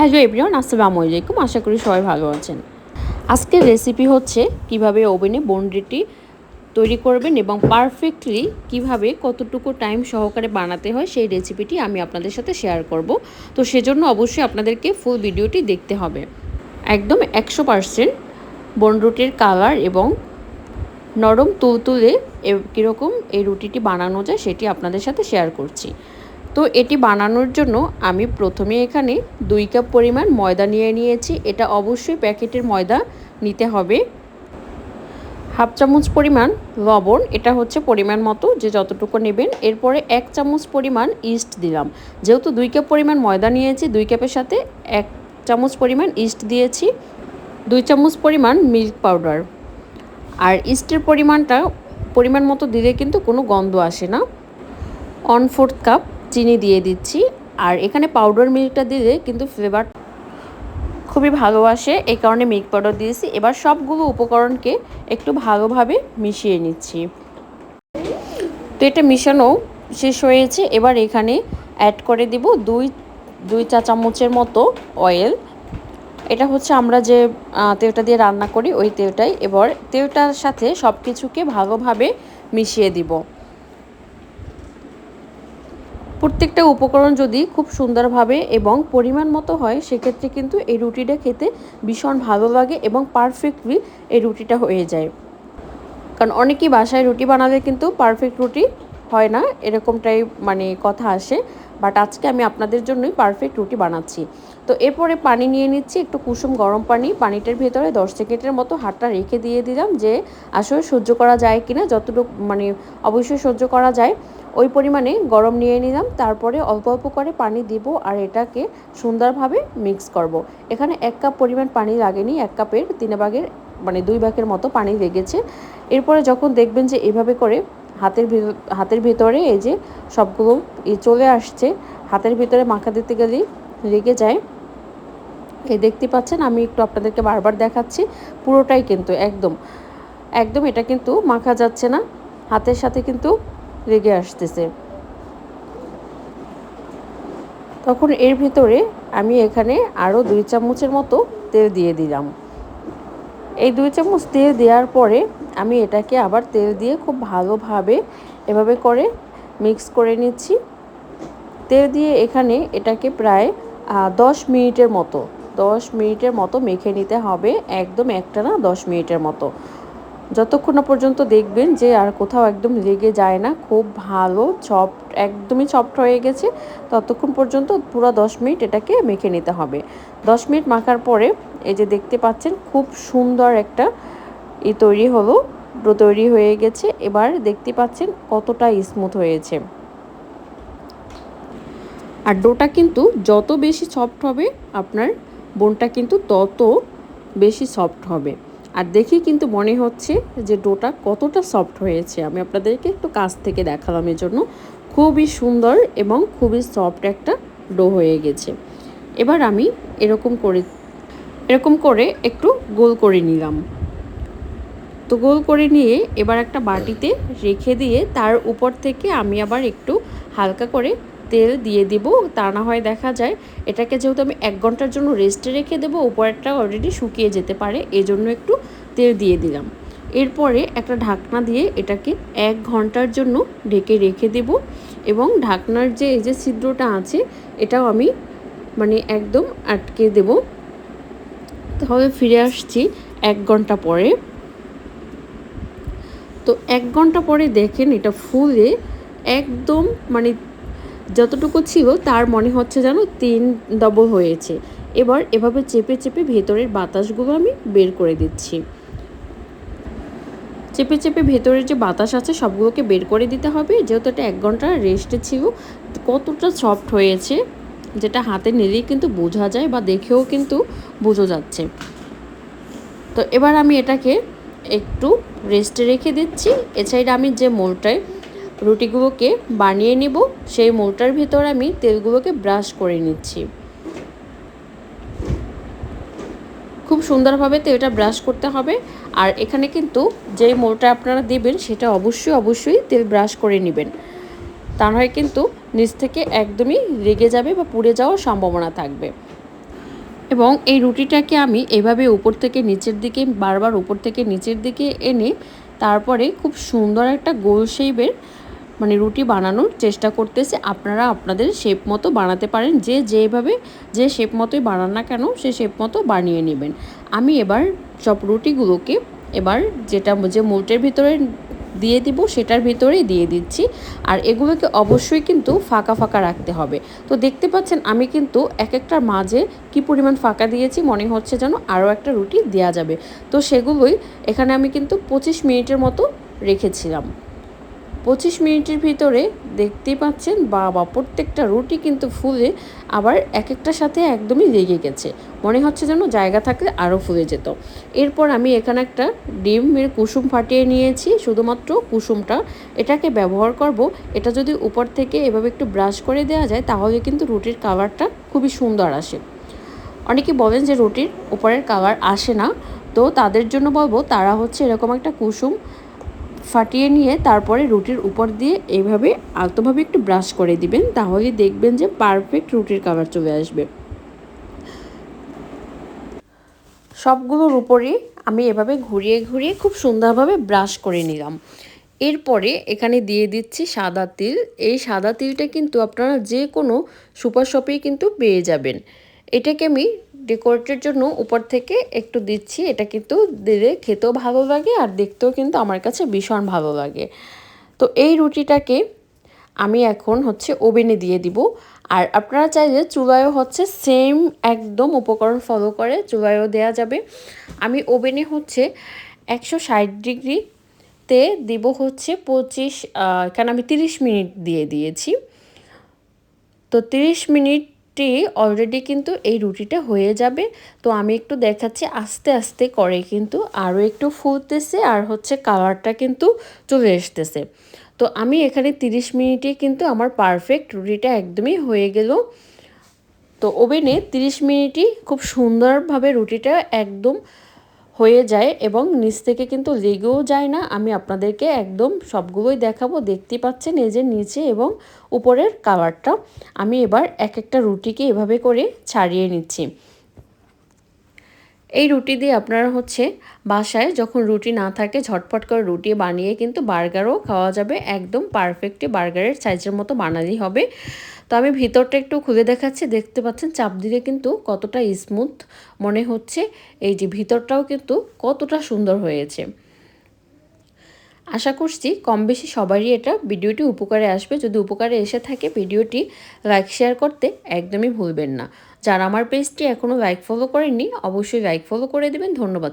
Hello everyone, আসসালামু আলাইকুম। আশা করি সবাই ভালো আছেন। আজকের রেসিপি হচ্ছে কীভাবে ওভেনে বন্ডিটি তৈরি করবেন এবং পারফেক্টলি কীভাবে কতটুকু টাইম সহকারে বানাতে হয় সেই রেসিপিটি আমি আপনাদের সাথে শেয়ার করব। তো সেজন্য অবশ্যই আপনাদেরকে ফুল ভিডিওটি দেখতে হবে। একদম একশো পারসেন্ট বনরুটির কালার এবং নরম তুলতুলে কীরকম এই রুটিটি বানানো যায় সেটি আপনাদের সাথে শেয়ার করছি। তো এটি বানানোর জন্য আমি প্রথমে এখানে দুই কাপ পরিমাণ ময়দা নিয়ে নিয়েছি। এটা অবশ্যই প্যাকেটের ময়দা নিতে হবে। হাফ চামচ পরিমাণ লবণ, এটা হচ্ছে পরিমাণ মতো, যে যতটুকু নেবেন। এরপরে এক চামচ পরিমাণ ইস্ট দিলাম। যেহেতু দুই কাপ পরিমাণ ময়দা নিয়েছি, দুই কাপের সাথে এক চামচ পরিমাণ ইস্ট দিয়েছি, দুই চামচ পরিমাণ মিল্ক পাউডার। আর ইস্টের পরিমাণটা, পরিমাণ মতো দিলে কিন্তু কোনো গন্ধ আসে না। অন ফোর্থ কাপ চিনি দিয়ে দিচ্ছি। আর এখানে পাউডার মিল্কটা দিলে কিন্তু ফ্লেভার খুবই ভালো আসে। এই কারণে মিল্ক পাউডার দিয়েছি। এবার সবগুলো উপকরণকে একটু ভালোভাবে মিশিয়ে নিচ্ছি। তো এটা মিশানো শেষ হয়েছে। এবার এখানে অ্যাড করে দিব দুই দুই চা চামচের মতো অয়েল এটা হচ্ছে আমরা যে তেলটা দিয়ে রান্না করি, ওই তেলটাই। এবার তেলটার সাথে সব কিছুকে ভালোভাবে মিশিয়ে দিব। প্রত্যেকটা উপকরণ যদি খুব সুন্দরভাবে এবং পরিমাণ মতো হয়, সেক্ষেত্রে কিন্তু এই রুটিটা খেতে ভীষণ ভালো লাগে এবং পারফেক্টলি এই রুটিটা হয়ে যায়। কারণ অনেকেই বাসায় রুটি বানালে কিন্তু পারফেক্ট রুটি হয় না, এরকমটাই মানে কথা আসে। বাট আজকে আমি আপনাদের জন্যই পারফেক্ট রুটি বানাচ্ছি। তো এরপরে পানি নিয়ে নিচ্ছি, একটু কুসুম গরম পানি, পানিটার ভেতরে দশ সেকেন্ডের মতো হাতটা রেখে দিয়ে দিলাম যে আসলে সহ্য করা যায় কিনা, যতটুকু মানে অবশ্যই সহ্য করা যায়। ওই পরিমাণে গরম নিয়ে নিলাম, তারপরে অল্প অল্প করে পানি দিব আর এটাকে সুন্দরভাবে মিক্স করব। এখানে এক কাপ পরিমাণ পানি লাগেনি, এক কাপের তিন ভাগের মানে দুই ভাগের মতো পানি লেগেছে। এরপরে যখন দেখবেন যে এভাবে করে হাতের হাতের ভেতরে এই যে সবগুলো চলে আসছে, হাতের ভিতরে মাখা দিতে গেলেই লেগে যায়। এই দেখতে পাচ্ছেন, আমি একটু আপনাদেরকে বারবার দেখাচ্ছি, পুরোটাই কিন্তু একদম একদম এটা কিন্তু মাখা যাচ্ছে না, হাতের সাথে কিন্তু লেগে আসতেছে। তখন এর ভিতরে আমি এখানে আরও দুই চামচের মতো তেল দিয়ে দিলাম। এই দুই চামচ তেল দেওয়ার পরে আমি এটাকে আবার তেল দিয়ে খুব ভালোভাবে এভাবে করে মিক্স করে নিচ্ছি। তেল দিয়ে এখানে এটাকে প্রায় দশ মিনিটের মতো দশ মিনিটের মতো মেখে নিতে হবে, একদম একটা না দশ মিনিটের মতো। যতক্ষণ না পর্যন্ত দেখবেন যে আর কোথাও একদম লেগে যায় না, খুব ভালো সফট একদমই সফট হয়ে গেছে, ততক্ষণ পর্যন্ত পুরো দশ মিনিট এটাকে মেখে নিতে হবে। দশ মিনিট মাখার পরে এই যে দেখতে পাচ্ছেন খুব সুন্দর একটা ই তৈরি হলো, ডো তৈরি হয়ে গেছে, এবার দেখতে পাচ্ছেন কতটা স্মুথ হয়েছে। আর ডোটা কিন্তু যত বেশি সফট হবে আপনার বোনটা কিন্তু তত বেশি সফট হবে। আর দেখি কিন্তু মনে হচ্ছে যে ডোটা কতটা সফট হয়েছে। আমি আপনাদেরকে একটু কাছ থেকে দেখালাম এর জন্য খুবই সুন্দর এবং খুবই সফট একটা ডো হয়ে গেছে। এবার আমি এরকম করে এরকম করে একটু গোল করে নিলাম। তো গোল করে নিয়ে এবার একটা বাটিতে রেখে দিয়ে তার উপর থেকে আমি আবার একটু হালকা করে তেল দিয়ে দিব, তা না হয় দেখা যায় এটাকে যেহেতু আমি এক ঘণ্টার জন্য রেস্টে রেখে দেবো, উপরেরটা অলরেডি শুকিয়ে যেতে পারে, এজন্য একটু তেল দিয়ে দিলাম। এরপরে একটা ঢাকনা দিয়ে এটাকে এক ঘণ্টার জন্য ঢেকে রেখে দেব এবং ঢাকনার যে এই যে ছিদ্রটা আছে, এটাও আমি মানে একদম আটকে দেব। তাহলে ফিরে আসছি এক ঘণ্টা পরে। তো এক ঘণ্টা পরে দেখেন এটা ফুলে একদম মানে যতটুকু ছিল, তার মনে হচ্ছে যেন তিন ডবল হয়েছে। এবার এভাবে চেপে চেপে ভেতরের বাতাসগুলো আমি বের করে দিচ্ছি। চেপে চেপে ভেতরের যে বাতাস আছে, সবগুলোকে বের করে দিতে হবে। যেহেতু এটা এক ঘণ্টা রেস্টে ছিল, কতটা সফট হয়েছে, যেটা হাতে নিলেই কিন্তু বোঝা যায় বা দেখেও কিন্তু বোঝা যাচ্ছে। তো এবার আমি এটাকে একটু রেস্টে রেখে দিচ্ছি। এছাড়া আমি যে মোলটায় রুটিগুলোকে বানিয়ে নিব। সেই মোলটার ভিতর আমি তেলগুলোকে ব্রাশ করে নিচ্ছি। খুব সুন্দরভাবে তেলটা ব্রাশ করতে হবে। আর এখানে কিন্তু যেই মোলটা আপনারা দেবেন, সেটা অবশ্যই অবশ্যই তেল ব্রাশ করে নেবেন। তা নয় কিন্তু নিচ থেকে একদমই রেগে যাবে বা পুড়ে যাওয়ার সম্ভাবনা থাকবে। এবং এই রুটিটাকে আমি এভাবে উপর থেকে নিচের দিকে, বারবার উপর থেকে নিচের দিকে এনে তারপরে খুব সুন্দর একটা গোল শেপের মানে রুটি বানানোর চেষ্টা করতেছে। আপনারা আপনাদের শেপ মতো বানাতে পারেন। যে যেভাবে, যে শেপ মতোই বানান না কেন, সে শেপ মতো বানিয়ে নেবেন। আমি এবার সব রুটিগুলোকে এবার যেটা যে মোল্টের ভিতরে দিয়ে দিব, সেটার ভিতরেই দিয়ে দিচ্ছি। আর এগুলোকে অবশ্যই কিন্তু ফাঁকা ফাঁকা রাখতে হবে। তো দেখতে পাচ্ছেন, আমি কিন্তু এক একটার মাঝে কি পরিমাণ ফাঁকা দিয়েছি, মনে হচ্ছে যেন আরও একটা রুটি দেওয়া যাবে। তো সেগুলোই এখানে আমি কিন্তু পঁচিশ মিনিটের মতো রেখেছিলাম। পঁচিশ মিনিটের ভিতরে দেখতেই পাচ্ছেন বাবা, প্রত্যেকটা রুটি কিন্তু ফুলে আবার এক একটার সাথে একদমই লেগে গেছে। মনে হচ্ছে যেন জায়গা থাকলে আরও ফুলে যেত। এরপর আমি এখানে একটা ডিমের কুসুম ফাটিয়ে নিয়েছি। শুধুমাত্র কুসুমটা এটাকে ব্যবহার করব। এটা যদি উপর থেকে এভাবে একটু ব্রাশ করে দেওয়া যায়, তাহলে কিন্তু রুটির কালারটা খুবই সুন্দর আসে। অনেকে বলেন যে রুটির উপরের কালার আসে না। তো তাদের জন্য বলব, তারা হচ্ছে এরকম একটা কুসুম ফাটিয়ে নিয়ে তারপরে রুটির উপর দিয়ে এইভাবে আলতোভাবে একটু ব্রাশ করে দিবেন, তাহলে দেখবেন যে পারফেক্ট রুটির কালার চলে আসবে। সবগুলোর উপরেই আমি এভাবে ঘুরিয়ে ঘুরিয়ে খুব সুন্দরভাবে ব্রাশ করে নিলাম। এরপরে এখানে দিয়ে দিচ্ছি সাদা তিল। এই সাদা তিলটা কিন্তু আপনারা যে কোনো সুপার শপেই কিন্তু পেয়ে যাবেন। এটাকে আমি ডেকোরেটের জন্য উপর থেকে একটু দিচ্ছি। এটা কিন্তু দিলে খেতেও ভালো লাগে আর দেখতেও কিন্তু আমার কাছে ভীষণ ভালো লাগে। তো এই রুটিটাকে আমি এখন হচ্ছে ওভেনে দিয়ে দিব। আর আপনারা চাইলে চুলায়ও হচ্ছে সেম একদম উপকরণ ফলো করে চুলায়ও দেওয়া যাবে। আমি ওভেনে হচ্ছে একশো ষাট ডিগ্রিতে দিব হচ্ছে পঁচিশ এখানে আমি তিরিশ মিনিট দিয়ে দিয়েছি। তো তিরিশ মিনিট রুটি অলরেডি কিন্তু এই রুটিটা হয়ে যাবে। তো আমি একটু দেখাচ্ছি আস্তে আস্তে করে কিন্তু আরও একটু ফুলতেছে আর হচ্ছে কালারটা কিন্তু চলে আসতেছে তো আমি এখানে 30 মিনিটে কিন্তু আমার পারফেক্ট রুটিটা একদমই হয়ে গেল। তো ওভেনে 30 মিনিটই খুব সুন্দরভাবে রুটিটা একদম হয়ে যায় এবং নিচ থেকে কিন্তু লেগেও যায় না। আমি আপনাদেরকে একদম সবগুলোই দেখাবো। দেখতে পাচ্ছেন এই যে নিচে এবং উপরের কালারটা আমি এবার এক একটা রুটিকে এভাবে করে ছাড়িয়ে নিচ্ছি। এই রুটি দিয়ে আপনারা হচ্ছে বাসায় যখন রুটি না থাকে, ঝটপট করে রুটি বানিয়ে কিন্তু বার্গারও খাওয়া যাবে। একদম পারফেক্টলি বার্গারের সাইজের মতো বানালেই হবে। তো আমি ভিতরটা একটু খুলে দেখাচ্ছি। দেখতে পাচ্ছেন চাপ দিলে কিন্তু কতটা স্মুথ মনে হচ্ছে। এই যে ভিতরটাও কিন্তু কতটা সুন্দর হয়েছে। আশা করছি কম বেশি সবারই এটা ভিডিওটি উপকারে আসবে। যদি উপকারে এসে থাকে ভিডিওটি লাইক শেয়ার করতে একদমই ভুলবেন না। যারা আমার পেজটি এখনও লাইক ফলো করেননি, অবশ্যই লাইক ফলো করে দেবেন। ধন্যবাদ